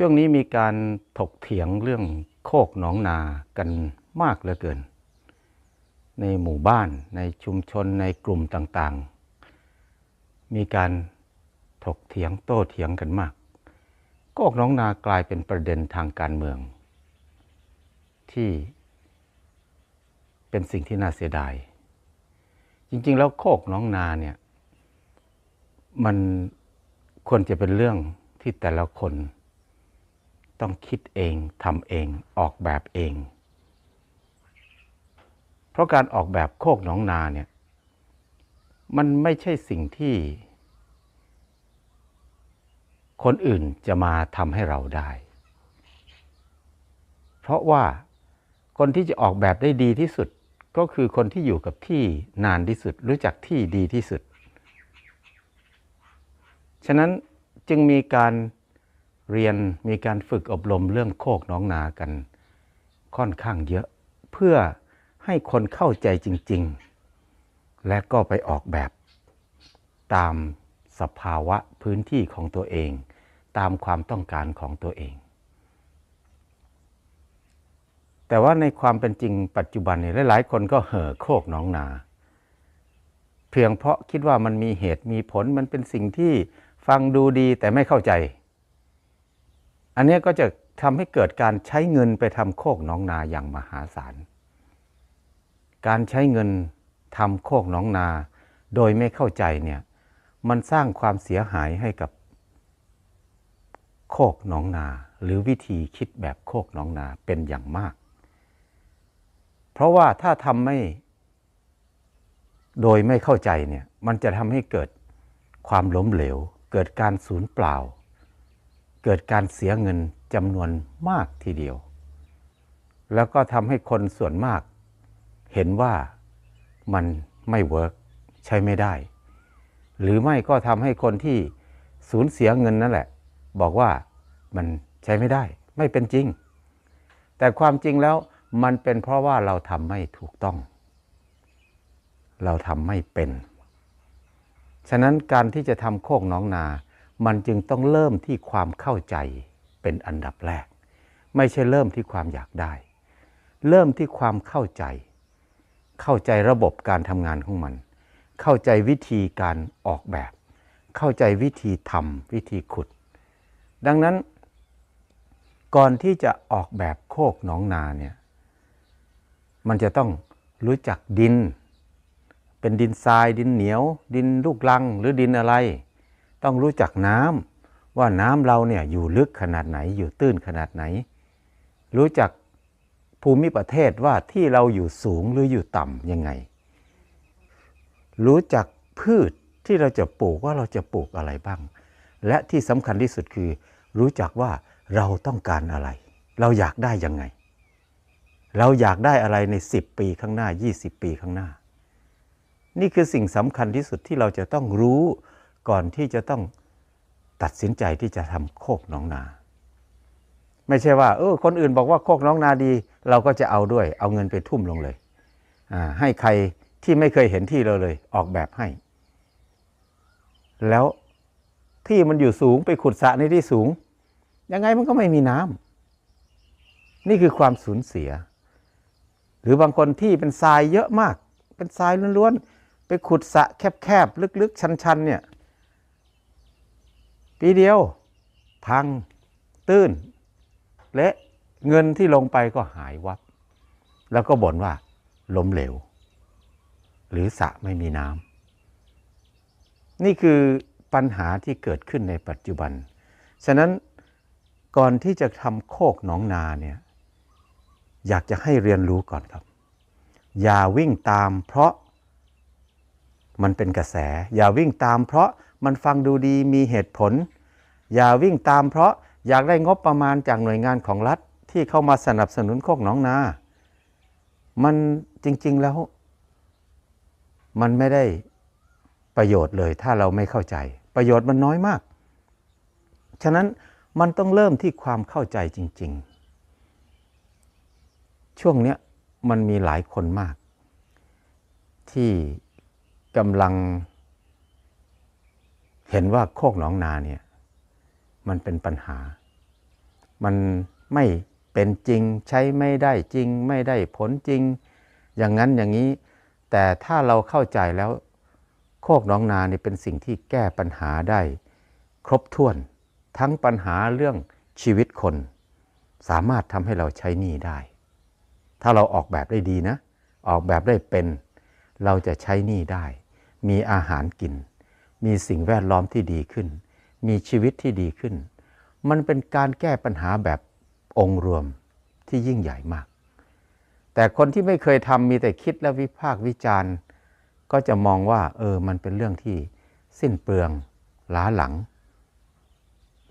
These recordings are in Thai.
ช่วงนี้มีการถกเถียงเรื่องโคกหนองนากันมากเหลือเกิน ในหมู่บ้านในชุมชนในกลุ่มต่างๆ มีการถกเถียงโต้เถียงกันมาก โคกหนองนากลายเป็นประเด็นทางการเมือง ที่เป็นสิ่งที่น่าเสียดาย จริงๆ แล้วโคกหน้องนาเนี่ยมันควรจะเป็นเรื่องที่แต่ละคน ต้องคิดเองทำเองออกแบบเอง เพราะการออกแบบโคกหนองนาเนี่ยมันไม่ใช่สิ่งที่ คนอื่นจะมาทำให้เราได้ เพราะว่าคนที่จะออกแบบได้ดีที่สุดก็คือคนที่อยู่กับที่นานที่สุด รู้จักที่ดีที่สุด ฉะนั้นจึงมีการ เรียนมีการฝึกอบรมเรื่องโคกน้องนากันค่อนข้างเยอะ เพื่อให้คนเข้าใจจริง ๆ และก็ไปออกแบบตามสภาวะพื้นที่ของตัวเอง ตามความต้องการของตัวเอง แต่ว่าในความเป็นจริงปัจจุบันเนี่ยหลายๆ คนก็เห่อโคกน้องนา เพียงเพราะคิดว่ามันมีเหตุมีผลมันเป็นสิ่งที่ฟังดูดีแต่ไม่เข้าใจ อันนี้ก็จะทำให้เกิดการใช้เงินไปทำโคกน้องนาอย่างมหาศาล การใช้เงินทำโคกน้องนา โดยไม่เข้าใจเนี่ยมันสร้างความเสียหายให้กับ โคกหนองนา หรือวิธีคิดแบบโคกหนองนาเป็นอย่างมาก เพราะว่าถ้าทำไม่ โดยไม่เข้าใจเนี่ยมันจะทำให้เกิดความล้มเหลว เกิดการสูญเปล่า เกิดการเสียเงินจำนวนมากทีเดียว แล้วก็ทำให้คนส่วนมาก เห็นว่ามันไม่เวิร์กใช้ไม่ได้ หรือไม่ก็ทำให้คนที่สูญเสียเงินนั่นแหละ บอกว่ามันใช้ไม่ได้ ไม่เป็นจริง แต่ความจริงแล้วมันเป็นเพราะว่าเราทำไม่ถูกต้อง เราทำไม่เป็น ฉะนั้นการที่จะทำโคกน้องนา มันจึงต้องเริ่มที่ความเข้าใจเป็นอันดับแรก ไม่ใช่เริ่มที่ความอยากได้ เริ่มที่ความเข้าใจ เข้าใจระบบการทำงานของมัน เข้าใจวิธีการออกแบบ เข้าใจวิธีทำวิธีขุด ดังนั้น ก่อนที่จะออกแบบโคกหนองนาเนี่ยมันจะต้องรู้จักดิน เป็นดินทรายดินเหนียว ดินลูกลังหรือดินอะไร ต้องรู้จักน้ำว่าน้ำเราเนี่ยอยู่ลึกขนาดไหนอยู่ตื้นขนาดไหน รู้จักภูมิประเทศว่าที่เราอยู่สูงหรืออยู่ต่ำยังไง รู้จักพืชที่เราจะปลูกว่าเราจะปลูกอะไรบ้าง และที่สำคัญที่สุดคือ รู้จักว่าเราต้องการอะไร เราอยากได้ยังไง เราอยากได้อะไรใน 10 ปีข้างหน้า 20 ปีข้างหน้า นี่คือสิ่งสำคัญที่สุดที่เราจะต้องรู้ ก่อนที่จะต้องตัดสินใจที่จะทำโคกน้องนา ไม่ใช่ว่าเออคนอื่นบอกว่าโคกน้องนาดี เราก็จะเอาด้วย เอาเงินไปทุ่มลงเลยให้ใครที่ไม่เคยเห็นที่เราเลย ออกแบบให้ แล้วที่มันอยู่สูงไปขุดสระในที่สูง ยังไงมันก็ไม่มีน้ำนี่คือความสูญเสีย หรือบางคนที่เป็นทรายเยอะมาก เป็นทรายล้วนๆไปขุดสระแคบๆลึกๆชันๆเนี่ย ปีเดียว พังตื้น และเงินที่ลงไปก็หายวับ แล้วก็บ่นว่าล้มเหลว หรือสระไม่มีน้ำนี่คือปัญหาที่เกิดขึ้นในปัจจุบัน ฉะนั้นก่อนที่จะทำโคกหนองนาเนี่ยอยากจะให้เรียนรู้ก่อนครับ อย่าวิ่งตามเพราะมันเป็นกระแส อย่าวิ่งตามเพราะมันฟังดูดีมีเหตุผล อย่าวิ่งตามเพราะอยากได้งบประมาณจากหน่วยงานของรัฐที่เข้ามาสนับสนุนโคกหนองนา มันจริง ๆแล้ว มันไม่ได้ประโยชน์เลยถ้าเราไม่เข้าใจ ประโยชน์มันน้อยมาก ฉะนั้นมันต้องเริ่มที่ความเข้าใจจริง ๆ ช่วงนี้มันมีหลายคนมาก ที่กำลัง เห็นว่าโคกหนองนาเนี่ย มันเป็นปัญหา มันไม่เป็นจริงใช้ไม่ได้จริง ไม่ได้ผลจริง อย่างนั้นอย่างนี้ แต่ถ้าเราเข้าใจแล้วโคกน้องนาเนี่ยเป็นสิ่งที่แก้ปัญหาได้ ครบถ้วนทั้งปัญหาเรื่องชีวิตคน สามารถทำให้เราใช้หนี้ได้ ถ้าเราออกแบบได้ดีนะ ออกแบบได้เป็น เราจะใช้หนี้ได้ มีอาหารกิน มีสิ่งแวดล้อมที่ดีขึ้น มีชีวิตที่ดีขึ้น มันเป็นการแก้ปัญหาแบบองค์รวมที่ยิ่งใหญ่มาก แต่คนที่ไม่เคยทำมีแต่คิดและวิพากษ์วิจารณ์ ก็จะมองว่า เออ มันเป็นเรื่องที่สิ้นเปลืองล้าหลัง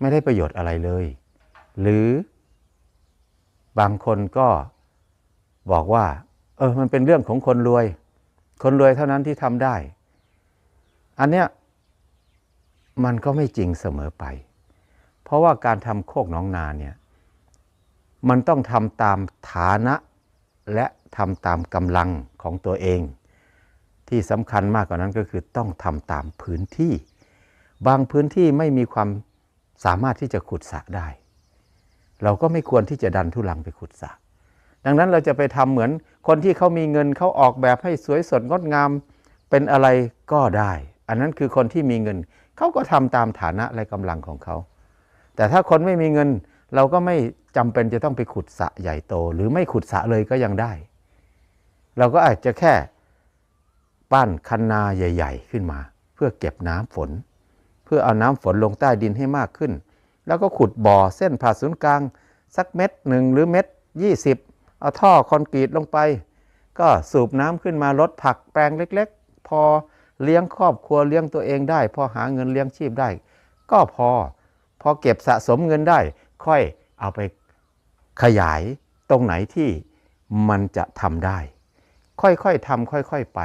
ไม่ได้ประโยชน์อะไรเลย หรือบางคนก็บอกว่า เออ มันเป็นเรื่องของคนรวย คนรวยเท่านั้นที่ทำได้ อันเนี้ย มันก็ไม่จริงเสมอไป เพราะว่าการทำโคกหน้องนาเนี่ยมันต้องทำตามฐานะและทำตามกำลังของตัวเอง ที่สำคัญมากกว่านั้นก็คือต้องทำตามพื้นที่ บางพื้นที่ไม่มีความสามารถที่จะขุดสระได้ เราก็ไม่ควรที่จะดันทุลังไปขุดสระดังนั้นเราจะไปทำเหมือนคนที่เขามีเงินเขาออกแบบให้สวยสดงดงามเป็นอะไรก็ได้ อันนั้นคือคนที่มีเงิน เขาก็ทำตามฐานะและกำลังของเขา แต่ถ้าคนไม่มีเงินเราก็ไม่จำเป็นจะต้องไปขุดสระใหญ่โต หรือไม่ขุดสระเลยก็ยังได้ เราก็อาจจะแค่ปั้นคันนาใหญ่ ๆ ขึ้นมา เพื่อเก็บน้ำฝน เพื่อเอาน้ำฝนลงใต้ดินให้มากขึ้น แล้วก็ขุดบ่อเส้นผ่าศูนย์กลาง สักเม็ดหนึ่งหรือเม็ดยี่สิบเอาท่อคอนกรีตลงไป ก็สูบน้ำขึ้นมาลดผักแปลงเล็ก ๆ พอ เลี้ยงครอบครัวเลี้ยงตัวเองได้ พอหาเงินเลี้ยงชีพได้ ก็พอพอเก็บสะสมเงินได้ ค่อยเอาไปขยายตรงไหนที่มันจะทำได้ ค่อยๆทำค่อยๆไป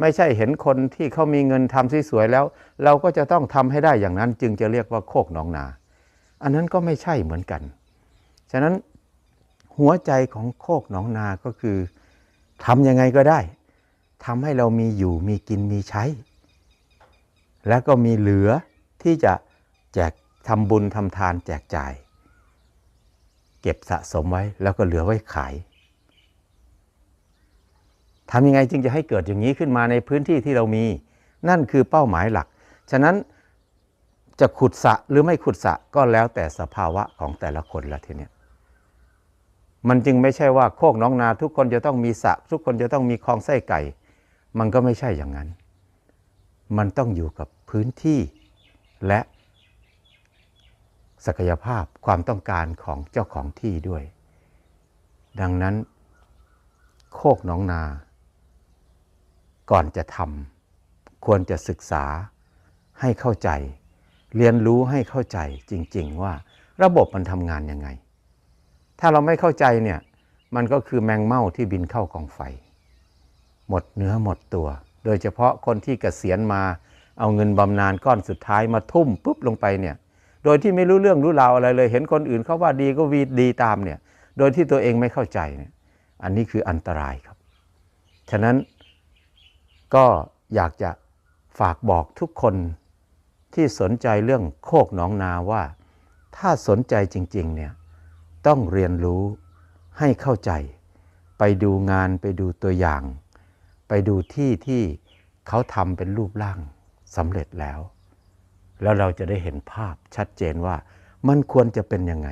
ไม่ใช่เห็นคนที่เขามีเงินทำสวยๆแล้ว เราก็จะต้องทำให้ได้อย่างนั้น จึงจะเรียกว่าโคกหนองนา อันนั้นก็ไม่ใช่เหมือนกัน ฉะนั้นหัวใจของโคกหนองนาก็คือทำยังไงก็ได้ ทำให้เรามีอยู่มีกินมีใช้ แล้วก็มีเหลือที่จะแจกทำบุญทำทานแจกจ่าย เก็บสะสมไว้แล้วก็เหลือไว้ขายทำยังไงจึงจะให้เกิดอย่างนี้ขึ้นมาในพื้นที่ที่เรามี นั่นคือเป้าหมายหลัก ฉะนั้นจะขุดสระหรือไม่ขุดสระก็แล้วแต่สภาวะของแต่ละคนละทีเนี้ยมันจึงไม่ใช่ว่าโคกน้องนาทุกคนจะต้องมีสระทุกคนจะต้องมีคลองไส้ไก่ มันก็ไม่ใช่อย่างนั้น มันต้องอยู่กับพื้นที่และศักยภาพความต้องการของเจ้าของที่ด้วย ดังนั้น โคกหนองนา ก่อนจะทำควรจะศึกษาให้เข้าใจ เรียนรู้ให้เข้าใจจริง ๆ ว่าระบบมันทำงานยังไง ถ้าเราไม่เข้าใจเนี่ย มันก็คือแมงเม่าที่บินเข้ากองไฟ หมดเนื้อหมดตัว โดยเฉพาะคนที่เกษียณมาเอาเงินบำนาญก้อนสุดท้ายมาทุ่มปุ๊บลงไปเนี่ยโดยที่ไม่รู้เรื่องรู้ราวอะไรเลย เห็นคนอื่นเขาว่าดีก็วีดีตามเนี่ยโดยที่ตัวเองไม่เข้าใจเนี่ยอันนี้คืออันตรายครับ ฉะนั้นก็อยากจะฝากบอกทุกคนที่สนใจเรื่องโคกหนองนาว่า ถ้าสนใจจริงๆเนี่ยต้องเรียนรู้ให้เข้าใจ ไปดูงานไปดูตัวอย่าง ไปดูที่ที่เขาทำเป็นรูปร่างสำเร็จแล้ว แล้วเราจะได้เห็นภาพชัดเจนว่ามันควรจะเป็นยังไง